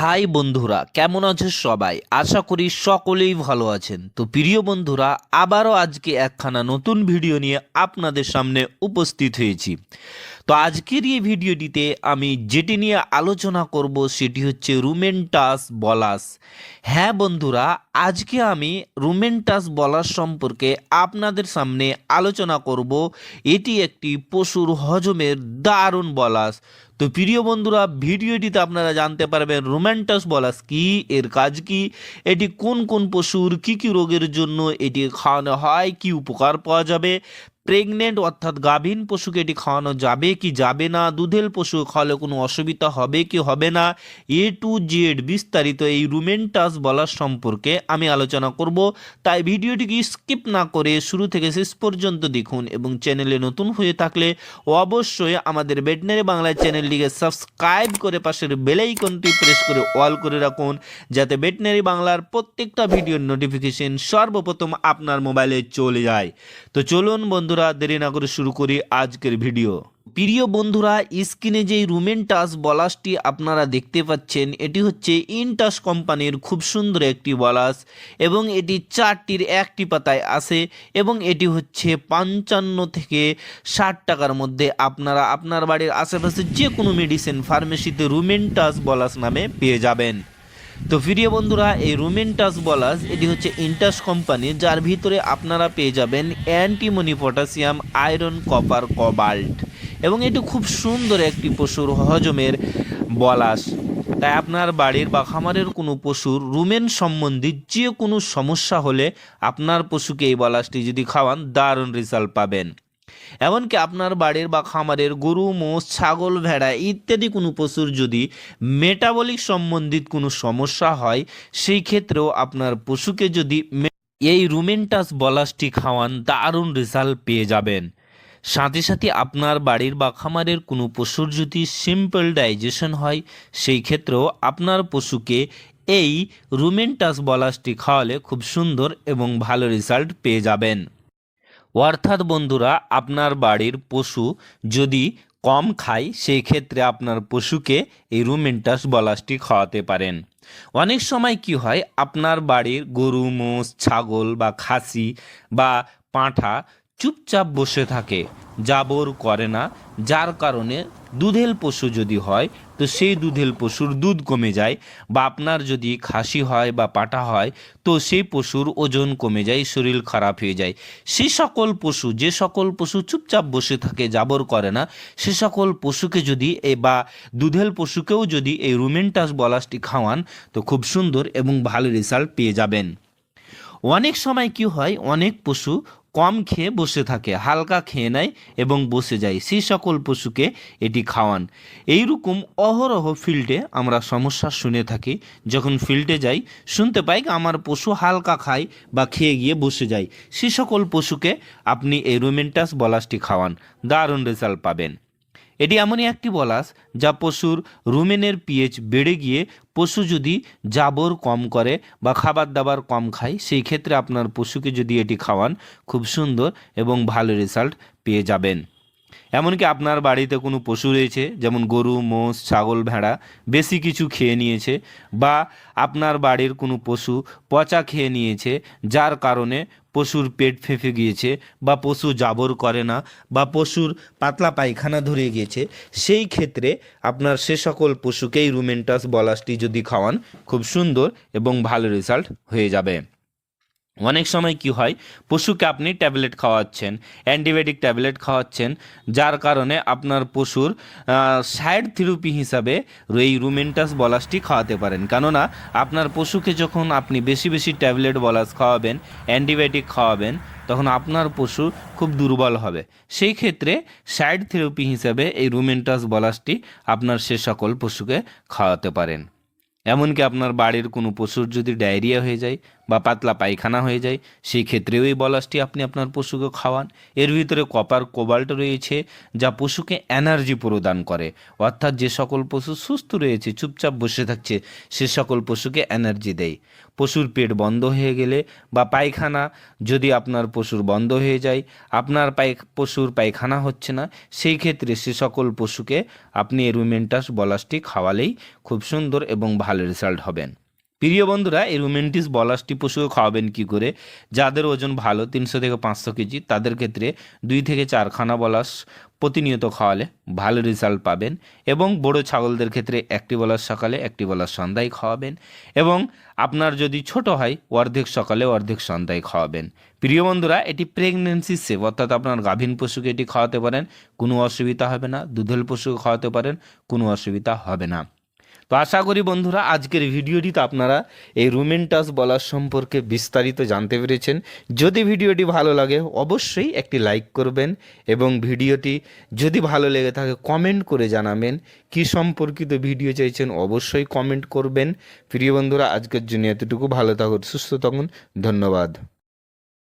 High বন্ধুরা, কেমন আছেন সবাই? আশা করি সকলেই ভালো আছেন। তো প্রিয় বন্ধুরা, আবারও আজকে একখানা নতুন ভিডিও নিয়ে আপনাদের সামনে উপস্থিত হয়েছি। তো আজকের এই ভিডিওটিতে আমি যেটি নিয়ে আলোচনা করব সেটি হচ্ছে রুমেন্টাস বলাস। হ্যাঁ বন্ধুরা, আজকে আমি রুমেন্টাস বলাস সম্পর্কে আপনাদের সামনে আলোচনা করব। এটি একটি পশুর হজমের দারুণ বলাস। তো প্রিয় বন্ধুরা, ভিডিওটিতে আপনারা জানতে পারবেন রোম্যান্টাস বলাস কি, এর কাজ কি, এটি কোন কোন পশুর কি কি রোগের জন্য এটি খাওয়ানো হয়, কি উপকার পাওয়া যাবে প্রেগনেন্ট অর্থাৎ গাভীন পশুকে এটি খাওয়ানো যাবে কি যাবে না, দুধেল পশু খাওয়ালে কোনো অসুবিধা হবে কি হবে না, এ টু জেড বিস্তারিত এই রুমেন্টাস বলার সম্পর্কে আমি আলোচনা করব। তাই ভিডিওটিকে স্কিপ না করে শুরু থেকে শেষ পর্যন্ত দেখুন এবং চ্যানেলে নতুন হয়ে থাকলে অবশ্যই আমাদের বেটনারি বাংলা চ্যানেলটিকে সাবস্ক্রাইব করে পাশের বেলাইকনটি প্রেস করে অল করে রাখুন, যাতে বেটনারি বাংলার প্রত্যেকটা ভিডিওর নোটিফিকেশন সর্বপ্রথম আপনার মোবাইলে চলে যায়। তো চলুন বন্ধুরা দেরি না করে শুরু করি আজকের ভিডিও। প্রিয় বন্ধুরা, স্ক্রিনে যেই রুমেন্টাস বলাসটি আপনারা দেখতে পাচ্ছেন, এটি হচ্ছে ইনটাস কোম্পানির খুব সুন্দর একটি বলাস এবং এটি চারটির একটি পাতায় আসে এবং এটি হচ্ছে পঞ্চান্ন থেকে ষাট টাকার মধ্যে আপনারা আপনার বাড়ির আশেপাশে যে কোনো মেডিসিন ফার্মেসিতে রুমেন্টাস বলাস নামে পেয়ে যাবেন। তো প্রিয় বন্ধুরা, এই রুমেন্টাস বলাস এটি হচ্ছে ইন্টাস কোম্পানি যার ভিতরে আপনারা পেয়ে যাবেন antimony potassium iron copper cobalt এবং এটি খুব সুন্দর একটি পশুর হজমের বলাস। তাই আপনার বাড়ির বা খামারের কোনো পশুর রুমেন সম্বন্ধী যে কোনো সমস্যা হলে আপনার পশুকে এই বলাসটি যদি খাওয়ান, দারুণ রেজাল্ট পাবেন। এমনকি আপনার বাড়ির বা খামারের গরু, মোষ, ছাগল, ভেড়া ইত্যাদি কোনো পশুর যদি মেটাবলিক সম্বন্ধিত কোনো সমস্যা হয়, সেই ক্ষেত্রেও আপনার পশুকে যদি এই রুমেন্টাস বলাসটি খাওয়ান, দারুণ রেজাল্ট পেয়ে যাবেন। সাথে সাথে আপনার বাড়ির বা খামারের কোনো পশুর যদি সিম্পল ডাইজেশন হয়, সেই ক্ষেত্রেও আপনার পশুকে এই রুমেন্টাস বলাসটি খাওয়ালে খুব সুন্দর এবং ভালো রেজাল্ট পেয়ে যাবেন। অর্থাৎ বন্ধুরা, আপনার বাড়ির পশু যদি কম খায়, সেই ক্ষেত্রে আপনার পশুকে এই রুমেন্টাস বলাসটি খাওয়াতে পারেন। অনেক সময় কি হয়, আপনার বাড়ির গরু, মোষ, ছাগল বা খাসি বা পাঁঠা চুপচাপ বসে থাকে। জাবর করে না, যার কারণে দুধেল পশু যদি হয়, তো সেই দুধেল পশুর দুধ কমে যায় বা আপনার যদি খাসি হয় বা পাটা হয়, তো সেই পশুর ওজন কমে যায়, শরীর খারাপ হয়ে যায়। সেই সকল পশু, যে সকল পশু চুপচাপ বসে থাকে, জাবর করে না, সে সকল পশুকে যদি এ বা দুধেল পশুকেও যদি এই রুমেন্টাস বলাসটি খাওয়ান, তো খুব সুন্দর এবং ভালো রেজাল্ট পেয়ে যাবেন। অনেক সময় কি হয়, অনেক পশু কম খেয়ে বসে থাকে, হালকা খেয়ে নেয় এবং বসে যায়। সেই সকল পশুকে এটি খাওয়ান। এইরকম অহরহ ফিল্ডে আমরা সমস্যা শুনে থাকি। যখন ফিল্ডে যাই, শুনতে পাই আমার পশু হালকা খায় বা খেয়ে গিয়ে বসে যায়। সেই সকল পশুকে আপনি এই রোমেন্টাস বলাসটি খাওয়ান। দারুণ রেজাল্ট পাবেন। এটি এমনই একটি বলাস যা পশুর রুমেনের পিএইচ বেড়ে গিয়ে পশু যদি জাবর কম করে বা খাবার দাবার কম খায়, সেই ক্ষেত্রে আপনার পশুকে যদি এটি খাওয়ান, খুব সুন্দর এবং ভালো রেজাল্ট পেয়ে যাবেন। এমনকি আপনার বাড়িতে কোনো পশু রয়েছে, যেমন গরু, মোষ, ছাগল, ভেড়া, বেশি কিছু খেয়ে নিয়েছে বা আপনার বাড়ির কোনো পশু পচা খেয়ে নিয়েছে, যার কারণে পশুর পেট ফেঁপে গিয়েছে বা পশু জাবর করে না বা পশুর পাতলা পায়খানা ধরে গিয়েছে, সেই ক্ষেত্রে আপনার সে সকল পশুকেই রুমেন্টাস বলাসটি যদি খাওয়ান, খুব সুন্দর এবং ভালো রেজাল্ট হয়ে যাবে। অনেক সময় কি হয়, পশুকে আপনি ট্যাবলেট খাওয়াচ্ছেন, অ্যান্টিবায়োটিক ট্যাবলেট খাওয়াচ্ছেন, যার কারণে আপনার পশুর সাইড থেরাপি হিসাবে এই রুমেন্টাস বলাসটি খাওয়াতে পারেন। কেননা, আপনার পশুকে যখন আপনি বেশি বেশি ট্যাবলেট বলাস খাওয়াবেন, অ্যান্টিবায়োটিক খাওয়াবেন, তখন আপনার পশু খুব দুর্বল হবে। সেই ক্ষেত্রে সাইড থেরাপি হিসাবে এই রুমেন্টাস বলাসটি আপনার সে সকল পশুকে খাওয়াতে পারেন। এমনকি আপনার বাড়ির কোনো পশুর যদি ডায়রিয়া হয়ে যায় বা পাতলা পায়খানা হয়ে যায়, সেই ক্ষেত্রেও এই বলাসটি আপনি আপনার পশুকে খাওয়ান। এর ভিতরে কপার, কোবাল্ট রয়েছে, যা পশুকে এনার্জি প্রদান করে। অর্থাৎ যে সকল পশু সুস্থ রয়েছে, চুপচাপ বসে থাকছে, সে সকল পশুকে এনার্জি দেয়। পশুর পেট বন্ধ হয়ে গেলে বা পায়খানা যদি আপনার পশুর বন্ধ হয়ে যায়, আপনার পায়, পশুর পায়খানা হচ্ছে না, সেই ক্ষেত্রে সে সকল পশুকে আপনি এরুমেন্টাস বলাসটি খাওয়ালেই খুব সুন্দর এবং ভালো রেজাল্ট হবেন। প্রিয় বন্ধুরা, এই রুমেন্টিস বলাসটি পশুকে খাওয়াবেন কি করে? যাদের ওজন ভালো, তিনশো থেকে পাঁচশো কেজি, তাদের ক্ষেত্রে দুই থেকে চারখানা বলাস প্রতিনিয়ত খাওয়ালে ভালো রেজাল্ট পাবেন এবং বড় ছাগলদের ক্ষেত্রে একটি বলাস সকালে, একটি বলাস সন্ধ্যায় খাওয়াবেন এবং আপনার যদি ছোট হয়, অর্ধেক সকালে, অর্ধেক সন্ধ্যায় খাওয়াবেন। প্রিয় বন্ধুরা, এটি প্রেগনেন্সি সেভ অর্থাৎ আপনার গাভীন পশুকে এটি খাওয়াতে পারেন, কোনো অসুবিধা হবে না। দুধেল পশুকে খাওয়াতে পারেন, কোনো অসুবিধা হবে না। তো আশা করি বন্ধুরা, আজকের ভিডিওটিতে আপনারা এই রুমেন্টাস বলার সম্পর্কে বিস্তারিত জানতে পেরেছেন। যদি ভিডিওটি ভালো লাগে, অবশ্যই একটি লাইক করবেন এবং ভিডিওটি যদি ভালো লেগে থাকে, কমেন্ট করে জানাবেন। কি সম্পর্কিত ভিডিও চাইছেন, অবশ্যই কমেন্ট করবেন। প্রিয় বন্ধুরা, আজকের জন্য এতটুকু। ভালো থাকুন, সুস্থ থাকুন। ধন্যবাদ।